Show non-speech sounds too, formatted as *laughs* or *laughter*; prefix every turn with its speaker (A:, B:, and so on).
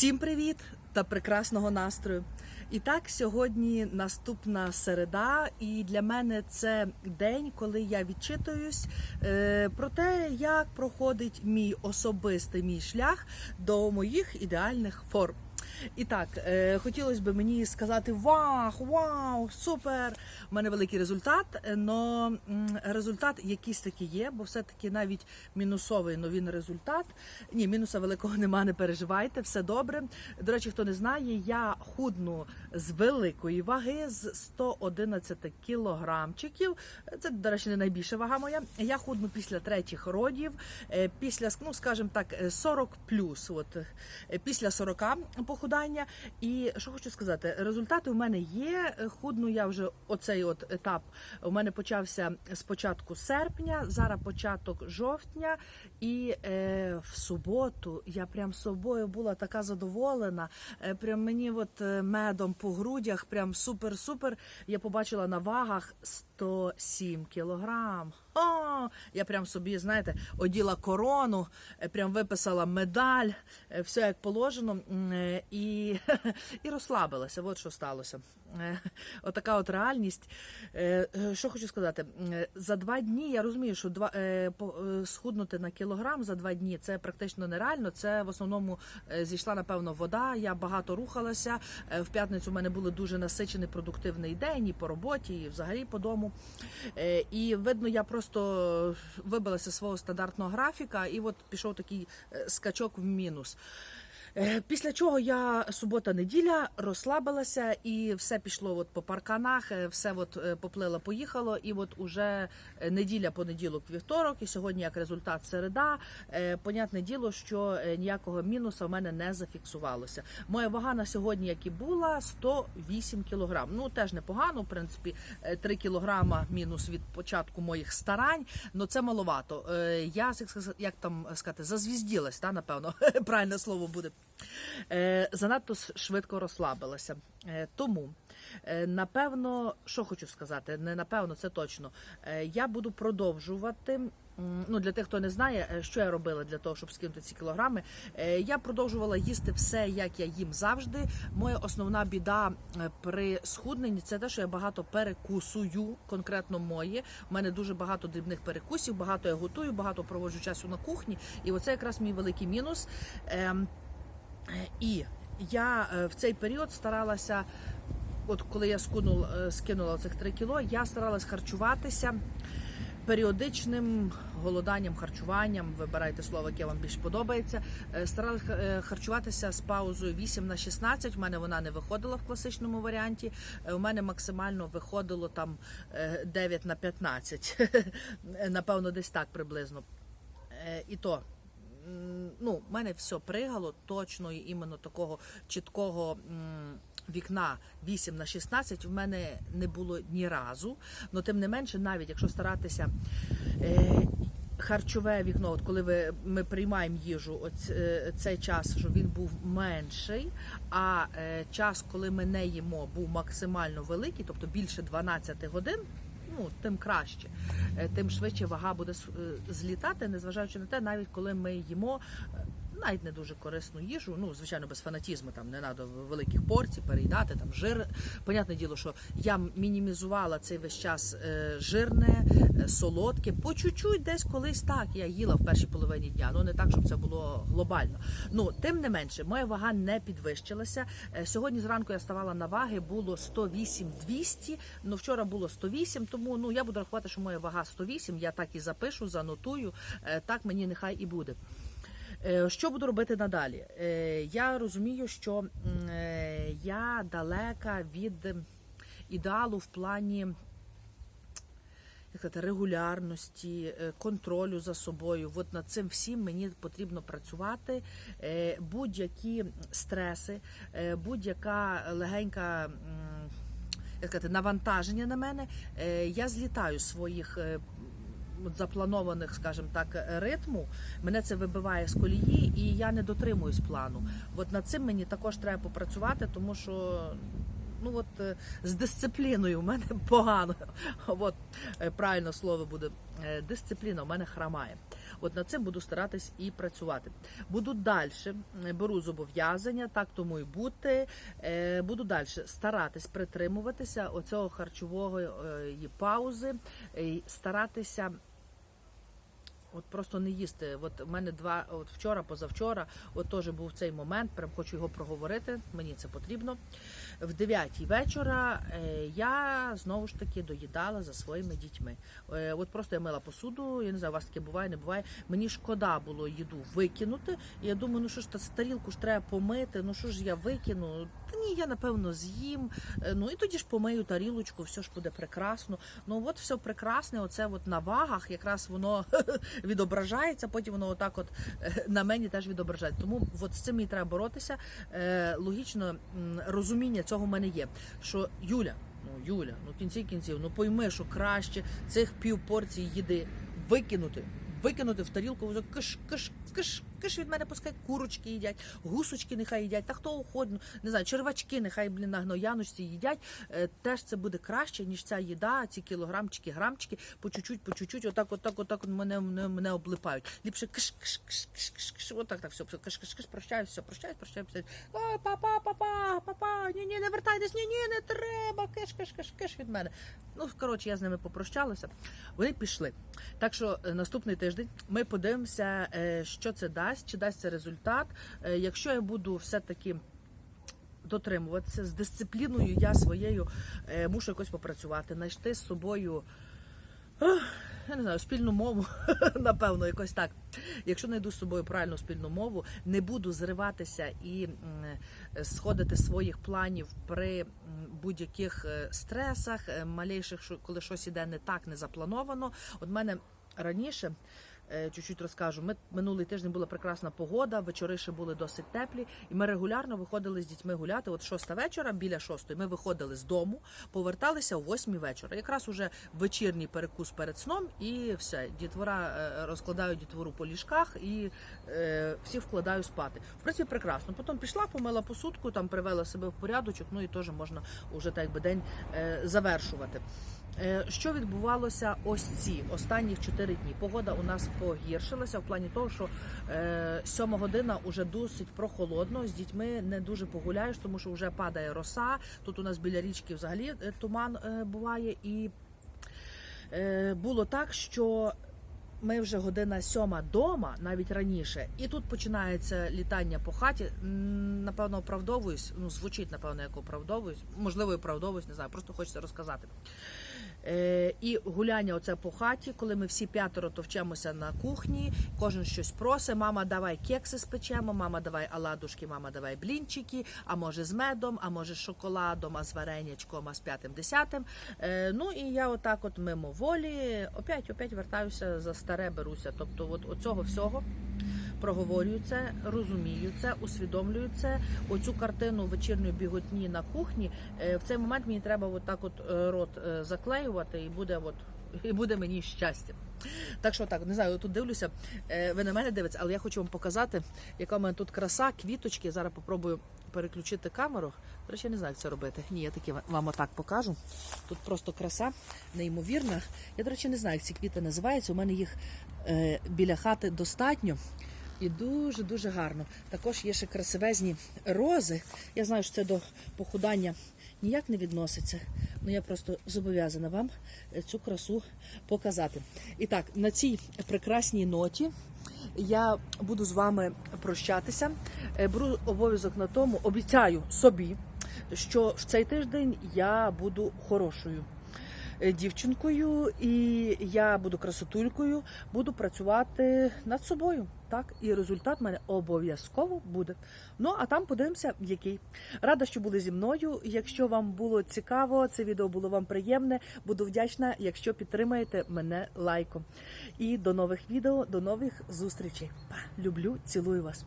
A: Всім привіт та прекрасного настрою. І так, сьогодні наступна середа, і для мене це день, коли я відчитуюсь е, про те, як проходить мій особистий мій шлях до моїх ідеальних форм. І так, е, хотілося б мені сказати: вау, вау, супер! У мене великий результат, але результат якийсь такий є, бо все-таки навіть мінусовий, но результат. Ні, мінуса великого *laughs* нема, не переживайте, все добре. До речі, хто не знає, я худну з великої ваги, з 111 кілограмчиків. Це, до речі, не найбільша вага моя. Я худну після третіх родів, е, після, ну, скажімо так, е, 40 плюс. От, е, після 40 похудання. І що хочу сказати, результати у мене є. Худну я вже оцей от етап у мене почався з початку серпня, зараз початок жовтня, і е, в суботу я прям собою була така задоволена. Е, прям мені от е, медом по грудях, прям супер-супер. Я побачила на вагах 107 кілограм. О, я прям собі, знаєте, оділа корону, е, прям виписала медаль, е, все як положено, е, і, *laughs* і розслабилася. От що сталося. *laughs* Отака от реальність. Е, е, Що хочу сказати, Е, за два дні я розумію, що два схуднути на кілограм за два дні це практично нереально. Це в основному зійшла напевно вода. Я багато рухалася. В п'ятницю в мене був дуже насичений продуктивний день і по роботі, і взагалі по дому. І видно, я просто вибилася свого стандартного графіка, і от пішов такий скачок в мінус. Е, Після чого я субота-неділя розслабилася і все пішло от по парканах, е, все от е, поплило, поїхало. І от уже неділя, понеділок, вівторок, і сьогодні як результат середа. Понятне діло, що ніякого мінуса в мене не зафіксувалося. Моя вага на сьогодні, як і була, 108 кілограм. Ну теж непогано, в принципі, е, 3 кілограма мінус від початку моїх старань. але це маловато. Я як там сказати, зазвізділась, та напевно, *laughs* правильне слово буде. Е, Занадто швидко розслабилася. Е, Тому, е, напевно, що хочу сказати, не напевно, це точно. Я буду продовжувати. Ну, для тих, хто не знає, що я робила для того, щоб скинути ці кілограми. Я продовжувала їсти все, як я їм завжди. Моя основна біда при схудненні це те, що я багато перекусую, конкретно моє. У мене дуже багато дрібних перекусів, багато я готую, багато проводжу часу на кухні. І оце якраз мій великий мінус. І я е, в цей період старалася, от коли я скинула, е, скинула цих 3 кіло, я старалась харчуватися періодичним голоданням, харчуванням. Вибирайте слово, яке вам більш подобається. Е, Старалась е, харчуватися з паузою 8 на 16. У мене вона не виходила в класичному варіанті. У мене максимально виходило там е, 9 на 15. *laughs* Напевно, десь так приблизно. І то ну, в мене все пригало точно і іменно такого чіткого вікна 8 на 16 в мене не було ні разу. Но тим не менше, навіть якщо старатися. Е, Харчове вікно, от коли ви ми приймаємо їжу, оць, е, цей час, щоб він був менший, а е, час, коли ми не їмо, був максимально великий, тобто більше 12 годин, ну тим краще, Е, тим швидше вага буде е, злітати, незважаючи на те, навіть коли ми їмо. Навіть не дуже корисну їжу, ну звичайно, без фанатізму, там не треба великих порцій переїдати, там жир. Понятне діло, що я мінімізувала цей весь час е, жирне, е, солодке. По чуть-чуть десь колись так я їла в першій половині дня. Ну не так, щоб це було глобально. Ну тим не менше, моя вага не підвищилася. Е, Сьогодні зранку я ставала на ваги, було 108-200, Ну вчора було 108, тому ну я буду рахувати, що моя вага 108, Я так і запишу, занотую. Так мені нехай і буде. Е, Що буду робити надалі? Е, Я розумію, що е, я далека від ідеалу в плані як сказати, регулярності, контролю за собою. От над цим всім мені потрібно працювати. Будь-які стреси, будь-яка легенька. Як сказати, навантаження на мене, я злітаю своїх запланованих, скажімо так, ритму. Мене це вибиває з колії, і я не дотримуюсь плану. От над цим мені також треба попрацювати, тому що ну от е, з дисципліною у мене *laughs* погано. От е, правильно слово буде е, дисципліна. У мене храмає. От над цим буду старатись і працювати. Буду далі беру зобов'язання, так тому і бути. Буду далі старатись притримуватися оцього харчової паузи, старатися. От просто не їсти. От в мене два, от вчора, позавчора, от теж був цей момент, прям хочу його проговорити. Мені це потрібно. В 9 вечора е, я знову ж таки доїдала за своїми дітьми. Е, от просто я мила посуду, я не знаю, у вас таке буває, не буває. Мені шкода було їду викинути. Я думаю, ну що ж та тарілку ж треба помити, ну що ж я викину? Та ні, я напевно з'їм. Е, Ну і тоді ж помию тарілочку, все ж буде прекрасно. Ну от все прекрасне, оце от на вагах, якраз воно *laughs* відображається, потім воно отак от е, на мені теж відображається. Тому от з цим і треба боротися. Е, Логічно розуміння цього в мене є. Що Юля, ну Юля, ну кінці кінців, ну пойми, що краще цих пів порції їди викинути. Викинути в тарілку, вже киш, киш, киш, від мене пускай курочки їдять, гусочки нехай їдять, та хто уходно, не знаю, червачки нехай блін на гнояночці їдять. Е, теж це буде краще, ніж ця їда, ці кілограмчики, грамчики, по чуть-чуть, по чуть-чуть, отак, отак, отак от мене, мене, мене облипають. Ліпше киш, киш, киш, киш, киш, киш, отак, так, все, киш, киш, киш, прощаюсь, все, прощаюсь, прощаюсь, прощаюсь. Ой, папа, папа, папа, ні, ні, не вертайтесь, ні, ні, не треба, киш, киш, киш, киш від мене. Ну, коротше, я з ними попрощалася. Вони пішли. Так що е, наступний тиждень ми подивимося, е, що це дасть, чи дасть це результат. Е, Якщо я буду все-таки дотримуватися з дисципліною, я своєю е, мушу якось попрацювати, знайти з собою. Я не знаю, спільну мову, *laughs* напевно, якось так. Якщо знайду з собою правильну спільну мову, не буду зриватися і сходити своїх планів при будь-яких е, стресах, е, малейших, коли щось іде не так, не заплановано. От мене раніше. Е, Чуть-чуть розкажу. Ми минулий тиждень була прекрасна погода, вечори ще були досить теплі, і ми регулярно виходили з дітьми гуляти. От шоста вечора, біля шостої, ми виходили з дому, поверталися о восьмій вечора. Якраз уже вечірній перекус перед сном, і все. Дітвора е, розкладаю дітвору по ліжках і е, всі вкладаю спати. В принципі, прекрасно. Потім пішла, помила посудку, там привела себе в порядочок. Ну і теж можна уже так би день е, завершувати. Е, Що відбувалося ось ці останні 4 дні? Погода у нас погіршилася в плані того, що е, сьома година вже досить прохолодно. З дітьми не дуже погуляєш, тому що вже падає роса. Тут у нас біля річки взагалі е, туман буває, і було так, що. Ми вже година сьома дома, навіть раніше, і тут починається літання по хаті. Напевно, оправдовуюсь. Ну, звучить, напевно, як оправдовуюсь. Можливо, і оправдовуюсь, не знаю, просто хочеться розказати. Е, і гуляння оце по хаті, коли ми всі п'ятеро товчемося на кухні, кожен щось просить. Мама, давай кекси спечемо, мама, давай оладушки, мама, давай блінчики, а може з медом, а може з шоколадом, а з варенячком, а з п'ятим десятим. Е, ну і я отак от мимоволі опять, опять вертаюся за старе беруся. Тобто, от оцього всього. Проговорюю це, розумію це, усвідомлюю це. Оцю картину вечірньої біготні на кухні. е, В цей момент мені треба от так от е, рот е, заклеювати, і буде от і буде мені щастя. Так що так, не знаю, тут дивлюся. е, Ви на мене дивитеся, але я хочу вам показати, яка в мене тут краса, квіточки. Зараз попробую переключити камеру. До речі, я не знаю, як це робити. Ні, я таки вам отак покажу. Тут просто краса, неймовірна. Я, до речі, не знаю, як ці квіти називаються. У мене їх е, біля хати достатньо. І дуже дуже гарно. Також є ще красивезні рози. Я знаю, що це до похудання ніяк не відноситься. Ну я просто зобов'язана вам е, цю красу показати. І так, на цій прекрасній ноті я буду з вами прощатися. Е, Беру обов'язок на тому, обіцяю собі, що в цей тиждень я буду хорошою е, дівчинкою, і я буду красотулькою, буду працювати над собою. Так, і результат в мене обов'язково буде. Ну а там подивимося, який. Рада, що були зі мною. Якщо вам було цікаво, це відео було вам приємне. Буду вдячна, якщо підтримаєте мене лайком. І до нових відео, до нових зустрічей. Люблю, цілую вас.